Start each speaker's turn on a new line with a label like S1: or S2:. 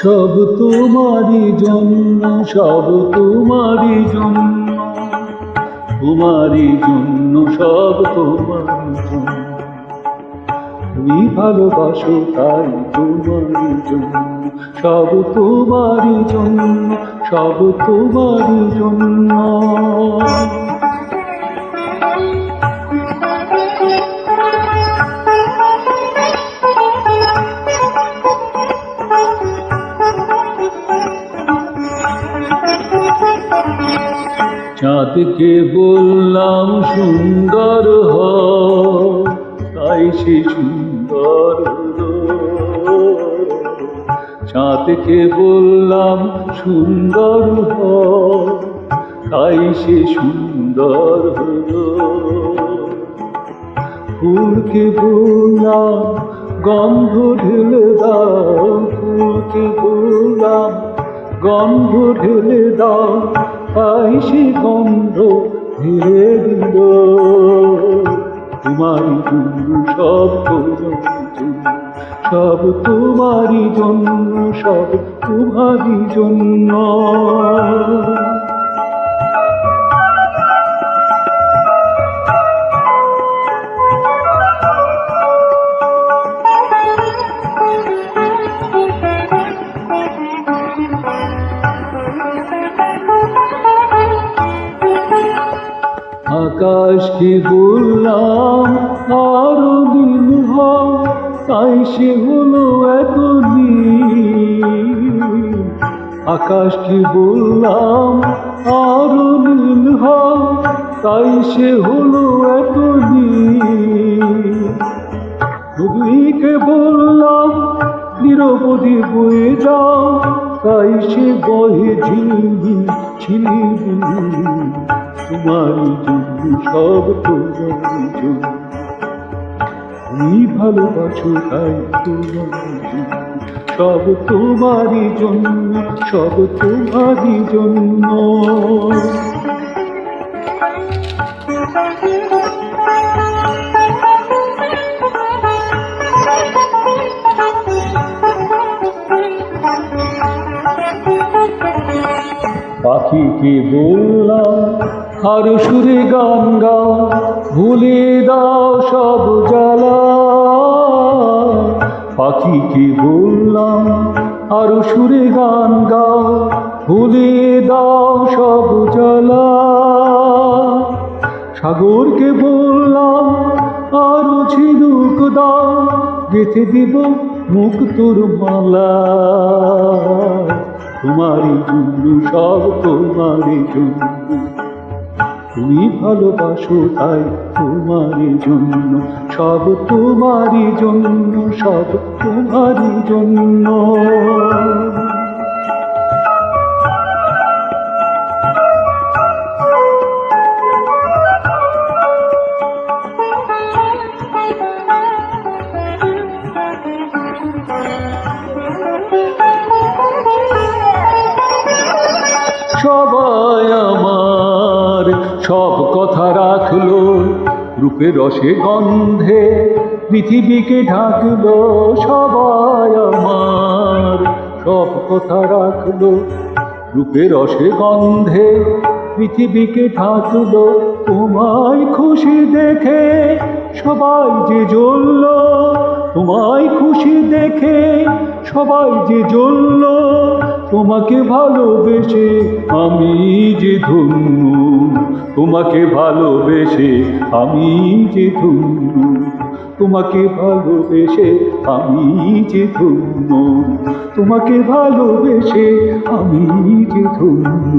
S1: সব তোমারই জন্য, সব তোমারই জন্য তোমারই জন্য সব তোমারই জন্য। তুমি ভালোবাসো তাই তোমারই জন্য, সব তোমারই জন্য, সব তোমারই জন্য। চাঁদকে বললাম, সুন্দর হ তাই সে সুন্দর। চাঁদকে বললাম, সুন্দর হ তাই সে সুন্দর ফুলকে বললাম, গন্ধ ঢেলে দাও। ফুলকে বললাম, গন্ধ ঢেলে দাও। তাই সে গন্ধ ঢেলে দিল। তোমারই জন্য সব সব তোমারই জন্য সব তোমারই জন্য। আকাশকে বললাম? আরও দিন হও, তাই সে হলো এত নীল আকাশকে বললাম? আরও নীল হও, তাই সে হলো এত নীল নদীকে বললাম, নিরবধি বয়ে যাও, তাই সে বহে ঝিলমি ঝিলমি তোমারই জন্য সব তোমারই জন্য তুমি ভালোবাসো তাই তোমারই জন্য। সব তোমারই জন্য, সব তোমারই জন্য। পাখিকে বললাম আরও সুরে গান গাও, ভুলে দাও সব জ্বালা। পাখিকে বললাম, আর সুরে গান গাও, ভুলে দাও সব জ্বালা। সাগরকে বললাম, আরও ঝিনুক দাও, গেথে দিব মুক্তোর মালা। তোমারই জন্য সব, তোমারই জন্য তুমি ভালোবাসো তাই তোমারই জন্য সব তোমারই জন্য সব তোমারই জন্য। সবাই কথা রাখল, রূপে রসে গন্ধে পৃথিবীকে ঢাকলো সবাই আমার। সব কথা রাখল, রূপে রসে গন্ধে পৃথিবীকে ঢাকলো, তোমায় খুশি দেখে সবাই যে জ্বলল, তোমায় খুশি দেখে সবাই যে জ্বলল তোমাকে ভালোবেসে আমি যে ধন্য, তোমাকে ভালোবেসে আমি যে ধন্য, তোমাকে ভালোবেসে আমি যে ধন্য, তোমাকে ভালোবেসে আমি যে ধন্য।